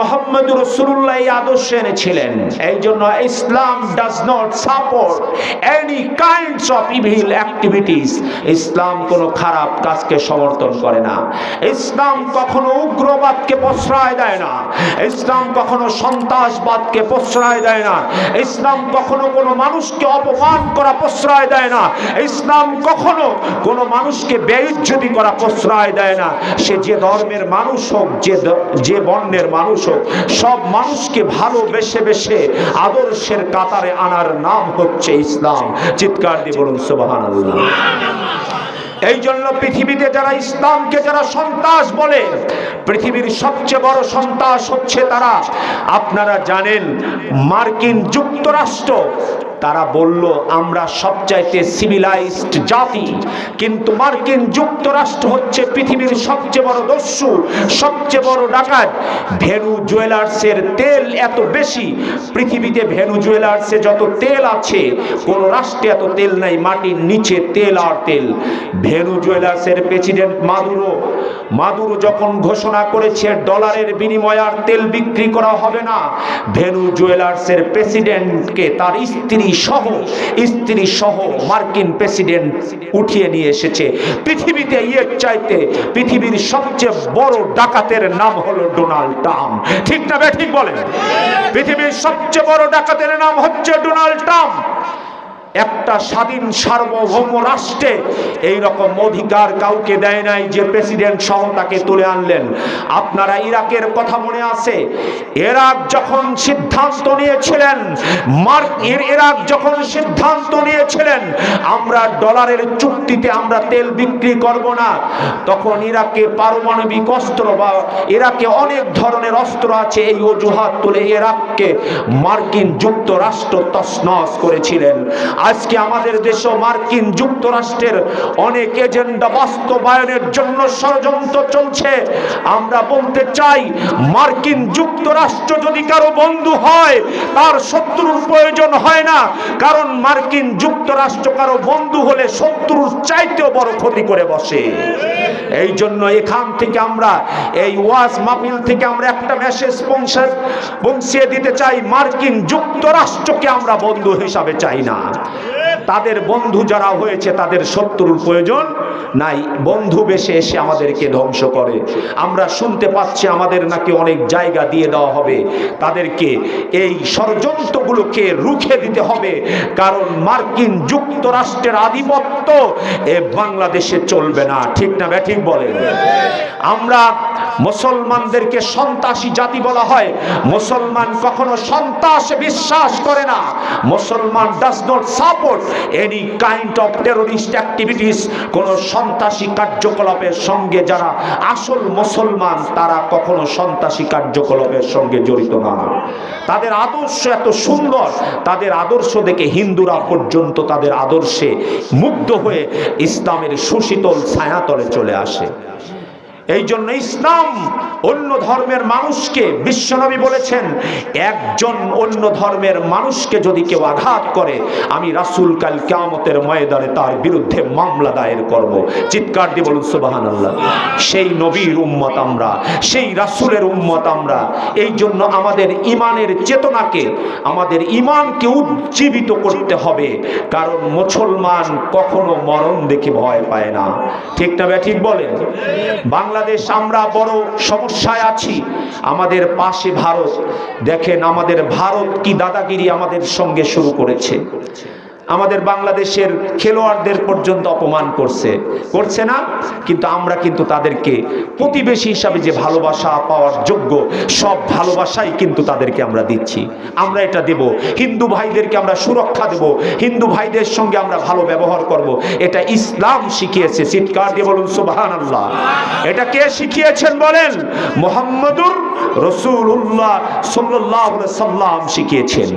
মোহাম্মদ রসুল্লাহ আদর্শ এনেছিলেন। এই জন্য Islam does not support any kinds of evil activities ইসলাম কোনো খারাপ কাজকে সমর্থন করে না। ইসলাম কখনো উগ্রবাদকে প্রশ্রয় দেয় না। ইসলাম কখনো সন্ত্রাসবাদকে প্রশ্রয় দেয় না। ইসলাম কখনো কোনো মানুষকে অপমান করা প্রশ্রয় দেয় না। ইসলাম কখনো কোনো মানুষকে বেইজ্জতি করা প্রশ্রয় দেয় না। সে যে ধর্মের মানুষ হোক, যে যে বর্ণের মানুষ হোক সব মানুষকে ভালোবেসে বেসে আদর্শের কাতারে আনার নাম হচ্ছে ইসলাম। চিৎকার দিয়ে বলুন সুবাহান এই জন্য পৃথিবীতে যারা ইসলামকে যারা সন্ত্রাস বলে, পৃথিবীর সবচেয়ে বড় সন্ত্রাস হচ্ছে তারা। আপনারা জানেন, মার্কিন যুক্তরাষ্ট্র তারা বলল, আমরা সবচাইতে সিভিলাইজড জাতি। কিন্তু মার্কিন যুক্তরাষ্ট্র হচ্ছে পৃথিবীর সবচেয়ে বড় দস্যু, সবচেয়ে বড় ডাকাত। ভেনু জুয়েলার্সের তেল এত বেশি। পৃথিবীতে ভেনু জুয়েলার্সে যত তেল আছে, কোন রাষ্ট্রে এত তেল নাই, মাটির নিচে তেল আর তেল। ভেনু জুয়েলার্সের প্রেসিডেন্ট মাদুরো মাদুরো যখন ঘোষণা করেছে, ডলারের বিনিময়ে আর তেল বিক্রি করা হবে না। ভেনু জুয়েলার্সের প্রেসিডেন্টকে তার স্ত্রী সহ স্ত্রী সহ মার্কিন প্রেসিডেন্ট উঠিয়ে নিয়ে এসেছে। পৃথিবীতে ইয়ের চাইতে পৃথিবীর সবচেয়ে বড় ডাকাতের নাম হলো ডোনাল্ড ট্রাম্প। ঠিক না ঠিক বলেন? পৃথিবীর সবচেয়ে বড় ডাকাতের নাম হচ্ছে ডোনাল্ড ট্রাম্প। একটা স্বাধীন সার্বভৌম রাষ্ট্রে এই রকম অধিকার কাউকে দেয় নাই যে প্রেসিডেন্ট সহ তাকে তুলে আনলেন। আপনারা ইরাকের কথা মনে আছে? ইরাক যখন সিদ্ধান্ত নিয়েছিলেন, মার্ক ইর- ইরাক যখন সিদ্ধান্ত নিয়েছিলেন, আমরা ডলারের চুক্তিতে আমরা তেল বিক্রি করব না। তখন ইরাকে পারমাণবিক অস্ত্র বা ইরাকে অনেক ধরনের অস্ত্র আছে, এই অজুহাত তুলে ইরাককে মার্কিন যুক্তরাষ্ট্র তসনস করেছিলেন। আজকে আমাদের দেশও মার্কিন যুক্তরাষ্ট্রের অনেক এজেন্ডা বাস্তবায়নের জন্য ষড়যন্ত্র চলছে। আমরা বলতে চাই, মার্কিন যুক্তরাষ্ট্র যদি কারও বন্ধু হয়, তার শত্রুর প্রয়োজন হয় না। কারণ মার্কিন যুক্তরাষ্ট্র কারও বন্ধু হলে শত্রুর চাইতেও বড় ক্ষতি করে বসে। এই জন্য এখান থেকে আমরা এই ওয়াজ মাহফিল থেকে আমরা একটা মেসেজ পৌঁছে পৌঁছিয়ে দিতে চাই, মার্কিন যুক্তরাষ্ট্রকে আমরা বন্ধু হিসাবে চাই না। তাদের বন্ধু যারা হয়েছে, তাদের শত্রুর প্রয়োজন নাই। বন্ধু বেশে এসে আমাদেরকে ধ্বংস করে। আমরা শুনতে পাচ্ছি আমাদের নাকি অনেক জায়গা দিয়ে দেওয়া হবে। তাদেরকে এই ষড়যন্ত্রগুলোকে রুখে দিতে হবে। কারণ মার্কিন যুক্তরাষ্ট্রের আধিপত্য এ বাংলাদেশে চলবে না। ঠিক না ব্যাঠিক বলেন। আমরা মুসলমানদেরকে সন্ত্রাসী জাতি বলা হয়। মুসলমান কখনো সন্ত্রাসে বিশ্বাস করে না। মুসলমান does not support any kind of terrorist activities কোন সন্ত্রাসী কার্যকলাপের সঙ্গে যারা আসল মুসলমান, তারা কখনো সন্ত্রাসী কার্যকলাপের সঙ্গে জড়িত না। তাদের আদর্শ এত সুন্দর। তাদের আদর্শ দেখে হিন্দুরা পর্যন্ত তাদের আদর্শে মুগ্ধ হয়ে ইসলামের সুশীতল ছায়াতলে চলে আসে। এই জন্য ইসলাম অন্য ধর্মের মানুষকে বিশ্বনবী বলেছেন, একজন অন্য ধর্মের মানুষকে যদি কেউ আঘাত করে, আমি রাসূল কাল কিয়ামতের ময়দানে তার বিরুদ্ধে মামলা দায়ের করব। চিৎকার দিয়ে বলুন, সুবহানাল্লাহ। সেই নবীর উম্মত আমরা, সেই রাসূলের উম্মত আমরা। এই জন্য আমাদের ইমানের চেতনাকে, আমাদের ইমানকে উজ্জীবিত করতে হবে। কারণ মুসলমান কখনো মরণ দেখে ভয় পায় না। ঠিক না ঠিক বলেন? বাংলাদেশ, আমরা বড় সমস্যায় আছি। আমাদের পাশে ভারত। দেখেন আমাদের ভারত কি দাদাগিরি আমাদের সঙ্গে শুরু করেছে। আমাদের বাংলাদেশের খেলোয়াড়দের পর্যন্ত অপমান করছে। করছে না, কিন্তু আমরা কিন্তু তাদেরকে প্রতিবেশী হিসাবে যে ভালোবাসা পাওয়ার যোগ্য, সব ভালোবাসাই কিন্তু তাদেরকে আমরা দিচ্ছি। আমরা এটা দেব। হিন্দু ভাইদেরকে আমরা সুরক্ষা দেব। হিন্দু ভাইদের সঙ্গে আমরা ভালো ব্যবহার করব। এটা ইসলাম শিখিয়েছে। চিৎকার দিয়ে বলুন সুবাহান আল্লাহ এটা কে শিখিয়েছেন বলেন? মোহাম্মদুর রসুল্লাহ সাল্লাহ সাল্লাম শিখিয়েছেন।